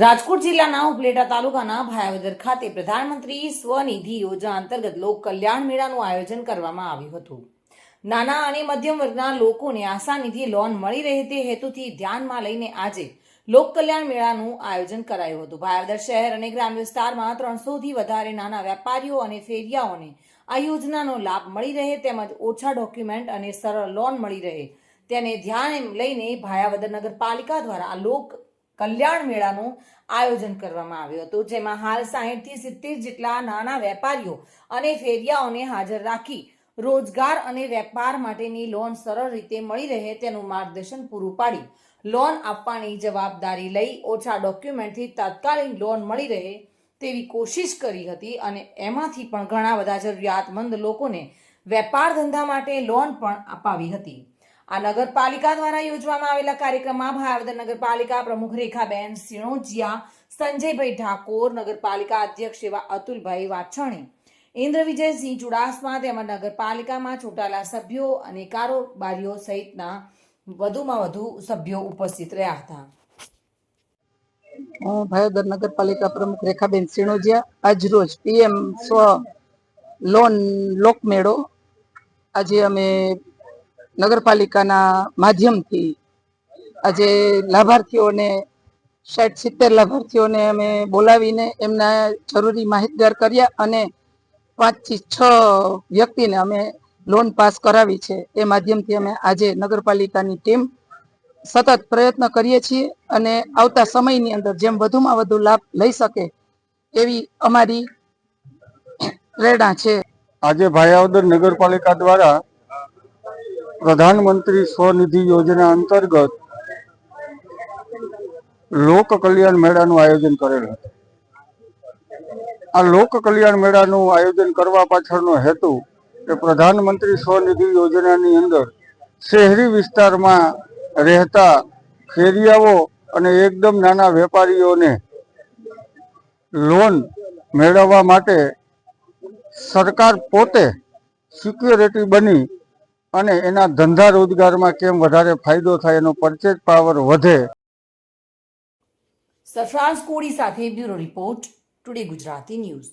રાજકોટ જિલ્લાના ઉપલેટા તાલુકાના ભાયાવદર ખાતે પ્રધાનમંત્રી સ્વનિધિ યોજના અંતર્ગત લોક કલ્યાણ મેળાનું આયોજન કરવામાં આવ્યું હતું. નાના અને મધ્યમ વર્ગના લોકોને આસાનીથી લોન મળી રહે તે હેતુથી ધ્યાનમાં લઈને આજે લોક કલ્યાણ મેળાનું આયોજન કરાયું હતું. ભાયાવદર શહેર અને ગ્રામ્ય વિસ્તારમાં ત્રણસોથી વધારે નાના વેપારીઓ અને ફેરિયાઓને આ યોજનાનો લાભ મળી રહે તેમજ ઓછા ડોક્યુમેન્ટ અને સરળ લોન મળી રહે. તેને ધ્યાને લઈને ભાયાવદર નગરપાલિકા દ્વારા લોક કલ્યાણ મેળાનું આયોજન કરવામાં આવ્યું હતું, જેમાં હાલ સાહીઠથી સિત્તેર જેટલા નાના વેપારીઓ અને ફેરિયાઓને હાજર રાખી રોજગાર અને વેપાર માટેની લોન સરળ રીતે મળી રહે તેનું માર્ગદર્શન પૂરું પાડી લોન આપવાની જવાબદારી લઈ ઓછા ડોક્યુમેન્ટથી તાત્કાલિક લોન મળી રહે તેવી કોશિશ કરી હતી અને એમાંથી પણ ઘણા બધા જરૂરિયાતમંદ લોકોને વેપાર ધંધા માટે લોન પણ અપાવી હતી. આ નગરપાલિકા દ્વારા યોજવામાં આવેલા કાર્યક્રમમાં ભાવદર નગરપાલિકા પ્રમુખ રેખાબેન સિણોજિયા સંજયભાઈ ઠાકોર, નગરપાલિકા અધ્યક્ષ એવા અતુલભાઈ વાછણી, ઇન્દ્ર વિજયસિંહ ચુડાસમા તેમજ નગરપાલિકામાં ચૂંટાયેલા સભ્યો અને કારોબારીઓ સહિતના વધુમાં વધુ સભ્યો ઉપસ્થિત રહ્યા હતા. હું ભાયોદર નગરપાલિકા પ્રમુખ રેખાબેન સિણોજિયા આજરોજ પીએમ સ્વ લોન લોકમેળો આજે અમે નગરપાલિકાના માધ્યમથી આજે લાભાર્થીઓને સાઠ સિત્તેર લાભાર્થીઓને અમે બોલાવીને એમના જરૂરી માહિતગાર કર્યા અને પાંચથી છ વ્યક્તિને અમે લોન પાસ કરાવી છે. એ માધ્યમથી અમે આજે નગરપાલિકાની ટીમ સતત પ્રયત્ન કરીએ છીએ અને આવતા સમયની અંદર જેમ વધુમાં વધુ લાભ લઈ શકે એવી અમારી પ્રેરણા છે. આજે ભાયાવદર નગરપાલિકા દ્વારા પ્રધાનમંત્રી સ્વનિધિ યોજના અંતર્ગત લોક કલ્યાણ મેળાનું આયોજન કરેલ હતું. આ લોક કલ્યાણ મેળાનું આયોજન કરવા પાછળનો હેતુ કે પ્રધાનમંત્રી સ્વનિધિ યોજનાની અંદર શહેરી વિસ્તારમાં રહેતા ફેરિયાઓ અને એકદમ નાના વેપારીઓને લોન મેળવવા માટે સરકાર પોતે સિક્યોરિટી બની અને એના ધંધા રોજગારમાં કેમ વધારે ફાયદો થાય એનો પરચેજ પાવર વધે. સરફરાઝ કોડી સાથે bureau report, today Gujarati news.